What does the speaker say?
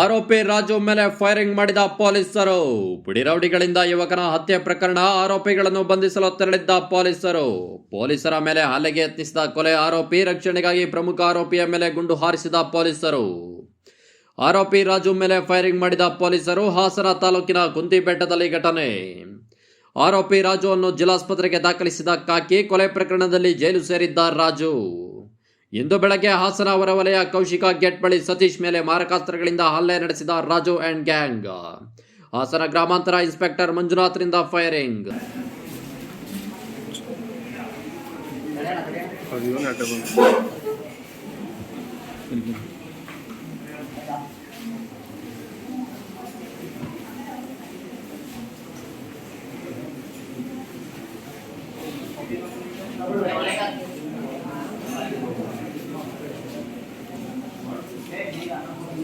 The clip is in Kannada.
ಆರೋಪಿ ರಾಜು ಮೇಲೆ ಫೈರಿಂಗ್ ಮಾಡಿದ ಪೊಲೀಸರು ಪುಡಿರೌಡಿಗಳಿಂದ ಯುವಕನ ಹತ್ಯೆ ಪ್ರಕರಣ ಆರೋಪಿಗಳನ್ನು ಬಂಧಿಸಲು ತೆರಳಿದ್ದ ಪೊಲೀಸರು ಪೊಲೀಸರ ಮೇಲೆ ಹಲ್ಲೆಗೆ ಯತ್ನಿಸಿದ ಕೊಲೆ ಆರೋಪಿ ರಕ್ಷಣೆಗಾಗಿ ಪ್ರಮುಖ ಆರೋಪಿಯ ಮೇಲೆ ಗುಂಡು ಹಾರಿಸಿದ ಪೊಲೀಸರು ಆರೋಪಿ ರಾಜು ಮೇಲೆ ಫೈರಿಂಗ್ ಮಾಡಿದ ಪೊಲೀಸರು ಹಾಸನ ತಾಲೂಕಿನ ಕುಂತಿಬೆಟ್ಟದಲ್ಲಿ ಘಟನೆ ಆರೋಪಿ ರಾಜುವನ್ನು ಜಿಲ್ಲಾಸ್ಪತ್ರೆಗೆ ದಾಖಲಿಸಿದ ಕಾಕಿ ಕೊಲೆ ಪ್ರಕರಣದಲ್ಲಿ ಜೈಲು ಸೇರಿದ್ದ ರಾಜು ಇಂದೊ ಬೆಳಗೆ ಆಸನ ಅವರವಲಯ ಕೌಶಿಕಾ ಗೆಟ್ಬಳಿ ಸतीश ಮೇಲೆ ಮಾರಕಾಸ್ತ್ರಗಳಿಂದ हल्ला ನಡೆಸಿದ ರಾಜೋ ಅಂಡ್ ಗ್ಯಾಂಗ್ ಆಸನ ಗ್ರಾಮಾಂತರ ಇನ್ಸ್ಪೆಕ್ಟರ್ ಮಂಜುನಾಥ್ ರಿಂದ ಫೈರಿಂಗ್